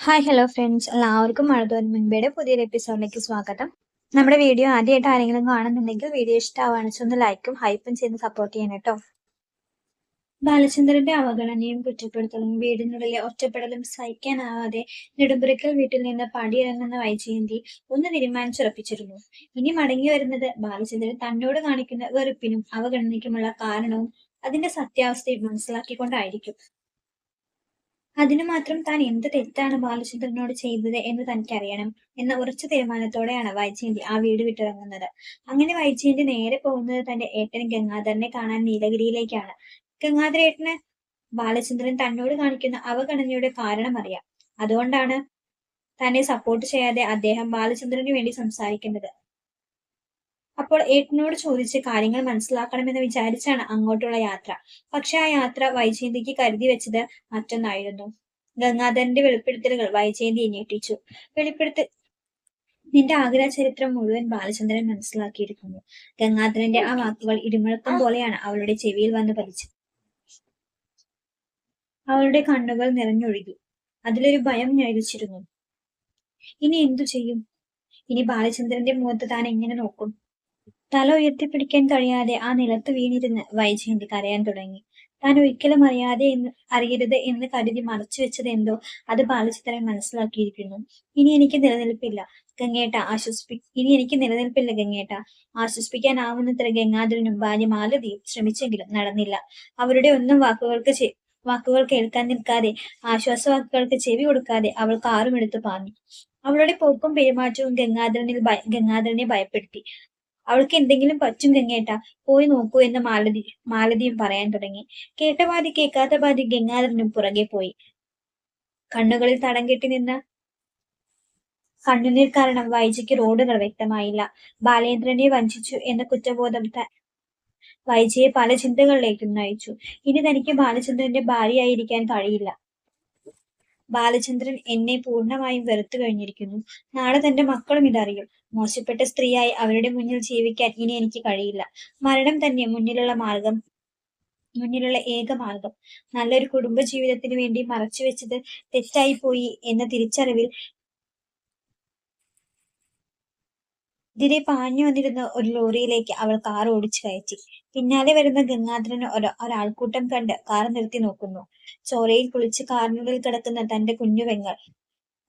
Hi hello friends എല്ലാവർക്കും മഴതോൻ മുൻപേടെ പുതിയൊരു എപ്പിസോഡിലേക്ക് സ്വാഗതം. നമ്മുടെ വീഡിയോ ആദ്യമായിട്ട് ആരെങ്കിലും കാണുന്നുണ്ടെങ്കിൽ വീഡിയോ ഇഷ്ടമാവാണെന്ന് ഒന്ന് ലൈക്കും ഹൈപ്പും ചെയ്ത് സപ്പോർട്ട് ചെയ്യണം കേട്ടോ. ബാലചന്ദ്രന്റെ അവഗണനയും കുറ്റപ്പെടുത്തലും വീടിനുള്ളിലെ ഒറ്റപ്പെടലും സഹിക്കാനാവാതെ നെടുമ്പുരക്കൽ വീട്ടിൽ നിന്ന് പടിയിറങ്ങുന്ന വൈജയന്തി ഒന്ന് തീരുമാനിച്ചുറപ്പിച്ചിരുന്നു. ഇനി മടങ്ങി വരുന്നത് ബാലചന്ദ്രൻ തന്നോട് കാണിക്കുന്ന വെറുപ്പിനും അവഗണനയ്ക്കുമുള്ള കാരണവും അതിന്റെ സത്യാവസ്ഥയും മനസ്സിലാക്കിക്കൊണ്ടായിരിക്കും. അതിനു മാത്രം താൻ എന്ത് തെറ്റാണ് ബാലചന്ദ്രനോട് ചെയ്തത് എന്ന് തനിക്കറിയണം എന്ന ഉറച്ച തീരുമാനത്തോടെയാണ് വൈജയന്തി ആ വീട് വിട്ടിറങ്ങുന്നത്. അങ്ങനെ വൈജയന്തി നേരെ പോകുന്നത് തന്റെ ഏട്ടൻ ഗംഗാധരനെ കാണാൻ നീലഗിരിയിലേക്കാണ്. ഗംഗാധര ഗംഗാധരേട്ടന് ബാലചന്ദ്രൻ തന്നോട് കാണിക്കുന്ന അവഗണനയുടെ കാരണം അറിയാം. അതുകൊണ്ടാണ് തന്നെ സപ്പോർട്ട് ചെയ്യാതെ അദ്ദേഹം ബാലചന്ദ്രന് വേണ്ടി സംസാരിക്കുന്നത്. അപ്പോൾ ഏട്ടനോട് ചോദിച്ച് കാര്യങ്ങൾ മനസ്സിലാക്കണമെന്ന് വിചാരിച്ചാണ് അങ്ങോട്ടുള്ള യാത്ര. പക്ഷെ ആ യാത്ര വൈജയന്തിക്ക് കരുതി വെച്ചത് മറ്റൊന്നായിരുന്നു. ഗംഗാധരന്റെ വെളിപ്പെടുത്തലുകൾ വൈജയന്തി ഞെട്ടിച്ചു. വെളിപ്പെടുത്ത നിന്റെ ആഗ്രഹ ചരിത്രം മുഴുവൻ ബാലചന്ദ്രൻ മനസ്സിലാക്കിയിരിക്കുന്നു. ഗംഗാധരന്റെ ആ വാക്കുകൾ ഇടിമുഴക്കം പോലെയാണ് അവളുടെ ചെവിയിൽ വന്ന് പതിച്ചത്. അവളുടെ കണ്ണുകൾ നിറഞ്ഞൊഴുകി. അതിലൊരു ഭയം ഞെരിച്ചിരുന്നു. ഇനി എന്തു ചെയ്യും? ഇനി ബാലചന്ദ്രന്റെ മുഖത്ത് താൻ എങ്ങനെ നോക്കും? തല ഉയർത്തിപ്പിടിക്കാൻ കഴിയാതെ ആ നിലത്ത് വീണിരുന്ന് വൈജയന്തി കരയാൻ തുടങ്ങി. താൻ ഒരിക്കലും അറിയാതെ എന്ന് അറിയരുത് എന്ന് കരുതി മറച്ചു വെച്ചത് എന്തോ അത് ബാലചിത്രൻ മനസ്സിലാക്കിയിരിക്കുന്നു. ഇനി എനിക്ക് നിലനിൽപ്പില്ല ഗംഗേട്ട. ആശ്വസിപ്പി ഇനി എനിക്ക് നിലനിൽപ്പില്ല ഗംഗേട്ട. ആശ്വസിപ്പിക്കാനാവുന്നത്ര ഗംഗാധരനും ഭാര്യ മാലതിയും ശ്രമിച്ചെങ്കിലും നടന്നില്ല. അവരുടെ ഒന്നും വാക്കുകൾക്ക് വാക്കുകൾ കേൾക്കാൻ നിൽക്കാതെ ആശ്വാസവാക്കുകൾക്ക് ചെവി കൊടുക്കാതെ അവൾ കാറും എടുത്തു പാഞ്ഞു. അവളുടെ പോക്കും പെരുമാറ്റവും ഗംഗാധരനിൽ ഗംഗാധരനെ ഭയപ്പെടുത്തി. അവൾക്ക് എന്തെങ്കിലും പറ്റും ഗംഗേട്ട പോയി നോക്കൂ എന്ന് മാലതി മാലതിയും പറയാൻ തുടങ്ങി. കേട്ട പാതി കേൾക്കാത്ത പാതി ഗംഗാധരനും പുറകെ പോയി. കണ്ണുകളിൽ തടം കെട്ടി നിന്ന കണ്ണുനീർ കാരണം വൈജയ്ക്ക് റോഡുകൾ വ്യക്തമായില്ല ബാലേന്ദ്രനെ വഞ്ചിച്ചു എന്ന കുറ്റബോധം വൈജയെ പല ചിന്തകളിലേക്കും നയിച്ചു. ഇനി തനിക്ക് ബാലചന്ദ്രന്റെ ഭാര്യയായിരിക്കാൻ കഴിയില്ല. ബാലചന്ദ്രൻ എന്നെ പൂർണമായും വെറുത്തു കഴിഞ്ഞിരിക്കുന്നു. നാളെ തന്റെ മക്കളും ഇതറിയും. മോശപ്പെട്ട സ്ത്രീയായി അവരുടെ മുന്നിൽ ജീവിക്കാൻ ഇനി എനിക്ക് കഴിയില്ല. മരണം തന്നെ മുന്നിലുള്ള മാർഗം മുന്നിലുള്ള ഏക മാർഗം. നല്ലൊരു കുടുംബ ജീവിതത്തിന് വേണ്ടി മറച്ചു വെച്ചത് തെറ്റായി പോയി എന്ന തിരിച്ചറിവിൽ ഇതിനെ പാഞ്ഞു വന്നിരുന്ന ഒരു ലോറിയിലേക്ക് അവൾ കാർ ഓടിച്ചു കയറ്റി. പിന്നാലെ വരുന്ന ഗംഗാധരന് ഒരു ഒരാൾക്കൂട്ടം കണ്ട് കാർ നിർത്തി നോക്കുന്നു. ചോരയിൽ കുളിച്ച് കാറിനുള്ളിൽ കിടക്കുന്ന തന്റെ കുഞ്ഞു പെങ്ങൾ.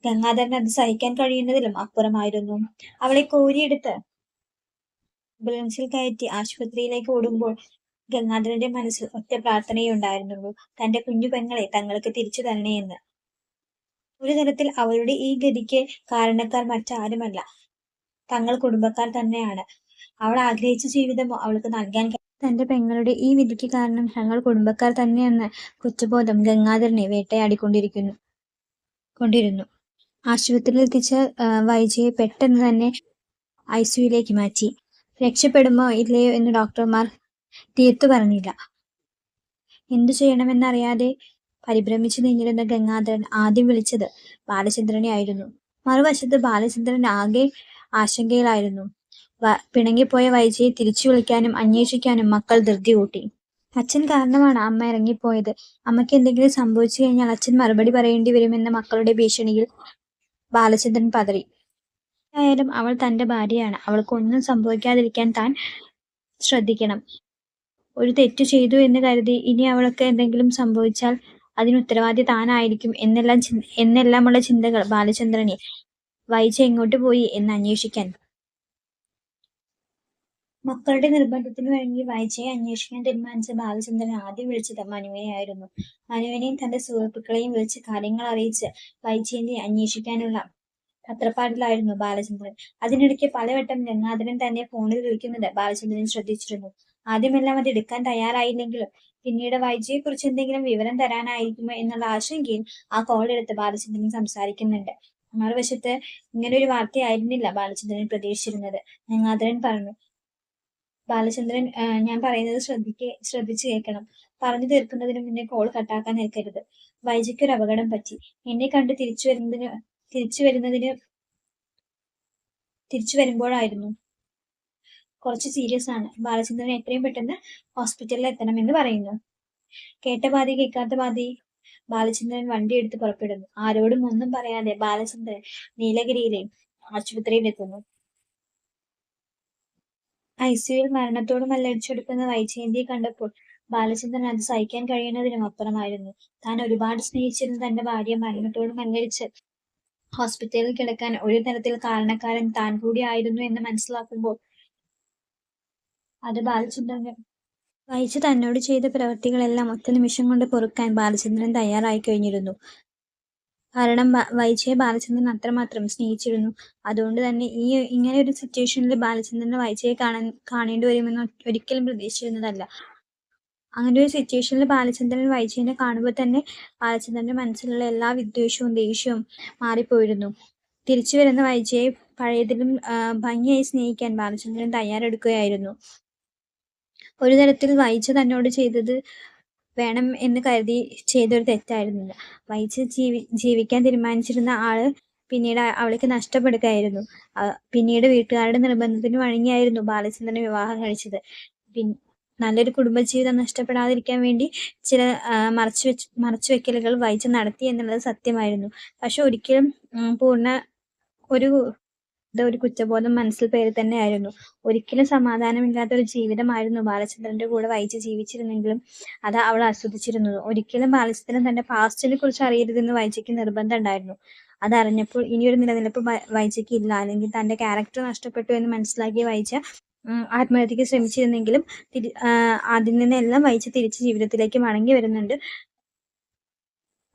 ഗംഗാധരൻ അത് സഹിക്കാൻ കഴിയുന്നതിലും അപ്പുറമായിരുന്നു. അവളെ കോരിയെടുത്ത് ബുലൻസിൽ കയറ്റി ആശുപത്രിയിലേക്ക് ഓടുമ്പോൾ ഗംഗാധരന്റെ മനസ്സിൽ ഒറ്റ പ്രാർത്ഥനയേ ഉണ്ടായിരുന്നുള്ളൂ. തന്റെ കുഞ്ഞു പെങ്ങളെ തങ്ങൾക്ക് തിരിച്ചു തരണേയെന്ന് ഒരു തരത്തിൽ അവരുടെ ഈ ഗതിക്ക് കാരണക്കാർ മറ്റാരുമല്ല. തങ്ങൾ കുടുംബക്കാർ തന്നെയാണ്. അവൾ ആഗ്രഹിച്ച ജീവിതമോ അവൾക്ക് നൽകാൻ തന്റെ പെങ്ങളുടെ ഈ വിധിക്ക് കാരണം ഞങ്ങൾ കുടുംബക്കാർ തന്നെയെന്ന് കുറ്റബോധം ഗംഗാധരനെ വേട്ടയാടിക്കൊണ്ടിരിക്കുന്നു. കൊണ്ടിരുന്നു. ആശുപത്രിയിൽ എത്തിച്ച വൈജയെ പെട്ടെന്ന് തന്നെ ഐ സിയുയിലേക്ക് മാറ്റി. രക്ഷപ്പെടുമോ ഇല്ലയോ എന്ന് ഡോക്ടർമാർ തീർത്തു പറഞ്ഞില്ല. എന്തു ചെയ്യണമെന്നറിയാതെ പരിഭ്രമിച്ചു നിന്നിരുന്ന ഗംഗാധരൻ ആദ്യം വിളിച്ചത് ബാലചന്ദ്രനെ ആയിരുന്നു മറുവശത്ത് ബാലചന്ദ്രൻ ആകെ ആശങ്കയിലായിരുന്നു. പിണങ്ങിപ്പോയ വൈജയെ തിരിച്ചു വിളിക്കാനും അന്വേഷിക്കാനും മക്കൾ ധൃതി കൂട്ടി. അച്ഛൻ കാരണമാണ് അമ്മ ഇറങ്ങിപ്പോയത്. അമ്മയ്ക്ക് എന്തെങ്കിലും സംഭവിച്ചു കഴിഞ്ഞാൽ അച്ഛൻ മറുപടി പറയേണ്ടി വരുമെന്ന മക്കളുടെ ഭീഷണിയിൽ ബാലചന്ദ്രൻ പതറി. ആയാലും അവൾ തന്റെ ഭാര്യയാണ്. അവൾക്ക് ഒന്നും സംഭവിക്കാതിരിക്കാൻ താൻ ശ്രദ്ധിക്കണം. ഒരു തെറ്റു ചെയ്തു എന്ന് കരുതി ഇനി അവൾക്ക് എന്തെങ്കിലും സംഭവിച്ചാൽ അതിന് ഉത്തരവാദി താനായിരിക്കും എന്നെല്ലാം എന്നെല്ലാമുള്ള ചിന്തകൾ ബാലചന്ദ്രനെ വൈജ എങ്ങോട്ട് പോയി എന്ന് അന്വേഷിക്കാൻ. മക്കളുടെ നിർബന്ധത്തിന് വഴങ്ങി വൈജയെ അന്വേഷിക്കാൻ തീരുമാനിച്ച ബാലചന്ദ്രൻ ആദ്യം വിളിച്ചത് മനുവിനെയായിരുന്നു മനുവിനെയും തന്റെ സുഹൃത്തുക്കളെയും വിളിച്ച് കാര്യങ്ങൾ അറിയിച്ച് വൈജയനെ അന്വേഷിക്കാനുള്ള പത്രപ്പാടിലായിരുന്നു ബാലചന്ദ്രൻ. അതിനിടയ്ക്ക് പലവട്ടം ഗംഗാധരൻ തന്നെ ഫോണിൽ വിളിക്കുന്നത് ബാലചന്ദ്രൻ ശ്രദ്ധിച്ചിരുന്നു. ആദ്യമെല്ലാം അത് എടുക്കാൻ തയ്യാറായില്ലെങ്കിലും പിന്നീട് വൈജയെ കുറിച്ച് എന്തെങ്കിലും വിവരം തരാനായിരിക്കുമോ എന്നുള്ള ആശങ്കയിൽ ആ കോൾ എടുത്ത് ബാലചന്ദ്രൻ സംസാരിക്കുന്നുണ്ട്. മറുവശത്ത് ഇങ്ങനെ ഒരു വാർത്തയായിരുന്നില്ല ബാലചന്ദ്രൻ പ്രതീക്ഷിച്ചിരുന്നത്. ഗംഗാധരൻ പറഞ്ഞു. ബാലചന്ദ്രൻ ഞാൻ പറയുന്നത് ശ്രദ്ധിക്ക ശ്രദ്ധിച്ചു കേൾക്കണം. പറഞ്ഞു തീർക്കുന്നതിന് മുന്നേ കോൾ കട്ടാക്കാൻ നിൽക്കരുത്. വൈജയ്ക്ക് ഒരു അപകടം പറ്റി. എന്നെ കണ്ട് തിരിച്ചു വരുന്നതിന് തിരിച്ചു വരുന്നതിന് തിരിച്ചു വരുമ്പോഴായിരുന്നു. കുറച്ച് സീരിയസ് ആണ്. ബാലചന്ദ്രൻ എത്രയും പെട്ടെന്ന് ഹോസ്പിറ്റലിൽ എത്തണമെന്ന് പറയുന്നു. കേട്ട ബാധി കേൾക്കാത്ത പാതി ബാലചന്ദ്രൻ വണ്ടിയെടുത്ത് പുറപ്പെടുന്നു. ആരോടും ഒന്നും പറയാതെ ബാലചന്ദ്രൻ നീലഗിരിയിലെ ആശുപത്രിയിലെത്തുന്നു സിയുയിൽ മരണത്തോട് മല്ലടിച്ചെടുക്കുന്ന വൈജയന്തിയെ കണ്ടപ്പോൾ ബാലചന്ദ്രൻ അത് സഹിക്കാൻ കഴിയുന്നതിനും അപ്പുറമായിരുന്നു. താൻ ഒരുപാട് സ്നേഹിച്ചിരുന്ന തന്റെ ഭാര്യ മരണത്തോട് മല്ലടിച്ച് ഹോസ്പിറ്റലിൽ കിടക്കാൻ ഒരു തരത്തിൽ കാരണക്കാരൻ താൻ കൂടിയായിരുന്നു എന്ന് മനസ്സിലാക്കുമ്പോൾ അത് ബാലചന്ദ്രന് വൈജ തന്നോട് ചെയ്ത പ്രവൃത്തികളെല്ലാം ഒറ്റ നിമിഷം കൊണ്ട് പൊറുക്കാൻ ബാലചന്ദ്രൻ തയ്യാറായി കഴിഞ്ഞിരുന്നു. കാരണം വൈജയെ ബാലചന്ദ്രൻ അത്രമാത്രം സ്നേഹിച്ചിരുന്നു. അതുകൊണ്ട് തന്നെ ഈ ഇങ്ങനെ ഒരു സിറ്റുവേഷനിൽ ബാലചന്ദ്രന് വൈജയെ കാണാൻ കാണേണ്ടി വരുമെന്ന് ഒരിക്കലും പ്രതീക്ഷിച്ചിരുന്നതല്ല. അങ്ങനെ ഒരു സിറ്റുവേഷനിൽ ബാലചന്ദ്രൻ വൈജയനെ കാണുമ്പോൾ തന്നെ ബാലചന്ദ്രന്റെ മനസ്സിലുള്ള എല്ലാ വിദ്വേഷവും ദേഷ്യവും മാറിപ്പോയിരുന്നു. തിരിച്ചു വരുന്ന വൈജയെ പഴയതിലും ഭംഗിയായി സ്നേഹിക്കാൻ ബാലചന്ദ്രൻ തയ്യാറെടുക്കുകയായിരുന്നു. ഒരു തരത്തിൽ വൈജ തന്നോട് ചെയ്തത് വേണം എന്ന് കരുതി ചെയ്തൊരു തെറ്റായിരുന്നു വൈജ ജീവി ജീവിക്കാൻ തീരുമാനിച്ചിരുന്ന ആൾ പിന്നീട് അവൾക്ക് നഷ്ടപ്പെടുകയായിരുന്നു. പിന്നീട് വീട്ടുകാരുടെ നിർബന്ധത്തിന് വഴങ്ങിയായിരുന്നു ബാലചന്ദ്രനെ വിവാഹം കഴിച്ചത്. നല്ലൊരു കുടുംബജീവിതം നഷ്ടപ്പെടാതിരിക്കാൻ വേണ്ടി ചില മറച്ചു വെച്ച് മറച്ചു വെക്കലുകൾ വൈജ നടത്തി എന്നുള്ളത് സത്യമായിരുന്നു. പക്ഷെ ഒരിക്കലും പൂർണ ഒരു ഒരു കുറ്റബോധം മനസ്സിൽ പേര് തന്നെയായിരുന്നു. ഒരിക്കലും സമാധാനമില്ലാത്ത ഒരു ജീവിതമായിരുന്നു ബാലചന്ദ്രന്റെ കൂടെ വഹിച്ച് ജീവിച്ചിരുന്നെങ്കിലും അത് അവൾ ആസ്വദിച്ചിരുന്നത്. ഒരിക്കലും ബാലചന്ദ്രൻ തന്റെ പാസ്റ്റിനെ കുറിച്ച് അറിയരുതെന്ന് വൈജയ്ക്ക് നിർബന്ധം ഉണ്ടായിരുന്നു. അതറിഞ്ഞപ്പോൾ ഇനിയൊരു നിലനിൽപ്പ് വൈജയ്ക്ക് ഇല്ല അല്ലെങ്കിൽ തന്റെ ക്യാരക്ടർ നഷ്ടപ്പെട്ടു എന്ന് മനസ്സിലാക്കിയ വൈജ ആത്മഹത്യക്ക് ശ്രമിച്ചിരുന്നെങ്കിലും തിരി അതിൽ നിന്നെല്ലാം വായിച്ച് തിരിച്ച് ജീവിതത്തിലേക്ക് മടങ്ങി വരുന്നുണ്ട്.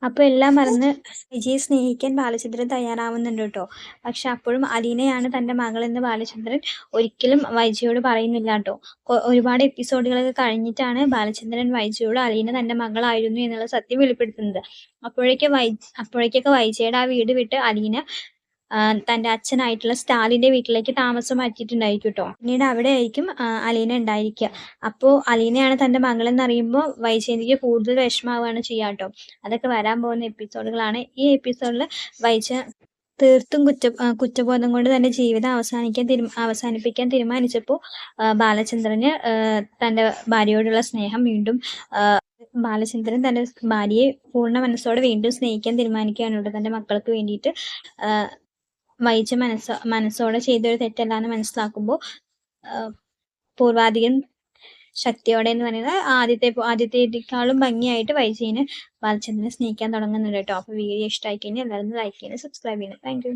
അപ്പോൾ എല്ലാം മറന്ന് വിജയെ സ്നേഹിക്കാൻ ബാലചന്ദ്രൻ തയ്യാറാവുന്നുണ്ട് കേട്ടോ. പക്ഷെ അപ്പോഴും അലീനയാണ് തന്റെ മകളെന്ന് ബാലചന്ദ്രൻ ഒരിക്കലും വൈജയോട് പറയുന്നില്ല കേട്ടോ. ഒരുപാട് എപ്പിസോഡുകളൊക്കെ കഴിഞ്ഞിട്ടാണ് ബാലചന്ദ്രൻ വൈജയോട് അലീന തന്റെ മകളായിരുന്നു എന്നുള്ള സത്യം വെളിപ്പെടുത്തുന്നത്. അപ്പോഴേക്ക് വൈ അപ്പോഴേക്കൊക്കെ വൈജയുടെ ആ വീട് വിട്ട് അലീന തന്റെ അച്ഛനായിട്ടുള്ള സ്റ്റാലിന്റെ വീട്ടിലേക്ക് താമസം മാറ്റിയിട്ടുണ്ടായിരിക്കും കേട്ടോ പിന്നീട് അവിടെ ആയിരിക്കും അലീന ഉണ്ടായിരിക്കുക. അപ്പോ അലീനയാണ് തന്റെ മകളെന്ന് അറിയുമ്പോൾ വൈജയന്തിക്ക് കൂടുതൽ വിഷമാവുകയാണ് ചെയ്യുക കേട്ടോ അതൊക്കെ വരാൻ പോകുന്ന എപ്പിസോഡുകളാണ്. ഈ എപ്പിസോഡിൽ വൈജ തീർത്തും കുറ്റ കുറ്റബോധം കൊണ്ട് തന്റെ ജീവിതം അവസാനിക്കാൻ തീരു അവസാനിപ്പിക്കാൻ തീരുമാനിച്ചപ്പോൾ ബാലചന്ദ്രന് തന്റെ ഭാര്യയോടുള്ള സ്നേഹം വീണ്ടും ബാലചന്ദ്രൻ തന്റെ ഭാര്യയെ പൂർണ മനസ്സോടെ വീണ്ടും സ്നേഹിക്കാൻ തീരുമാനിക്കുകയാണ് തന്റെ മക്കൾക്ക് വേണ്ടിയിട്ട്. വഹിച്ച മനസ്സ മനസ്സോടെ ചെയ്തൊരു തെറ്റല്ലാന്ന് മനസ്സിലാക്കുമ്പോൾ പൂർവാധികം ശക്തിയോടെ എന്ന് പറയുന്നത് ആദ്യത്തെ ആദ്യത്തേക്കാളും ഭംഗിയായിട്ട് വൈജീനെ ബാലചന്ദ്രനെ സ്നേഹിക്കാൻ തുടങ്ങുന്നുണ്ട് കേട്ടോ. അപ്പോൾ വീഡിയോ ഇഷ്ടമായി കഴിഞ്ഞാൽ എല്ലാവരും ലൈക്ക് ചെയ്യുന്നത് സബ്സ്ക്രൈബ് ചെയ്യുന്നത് താങ്ക്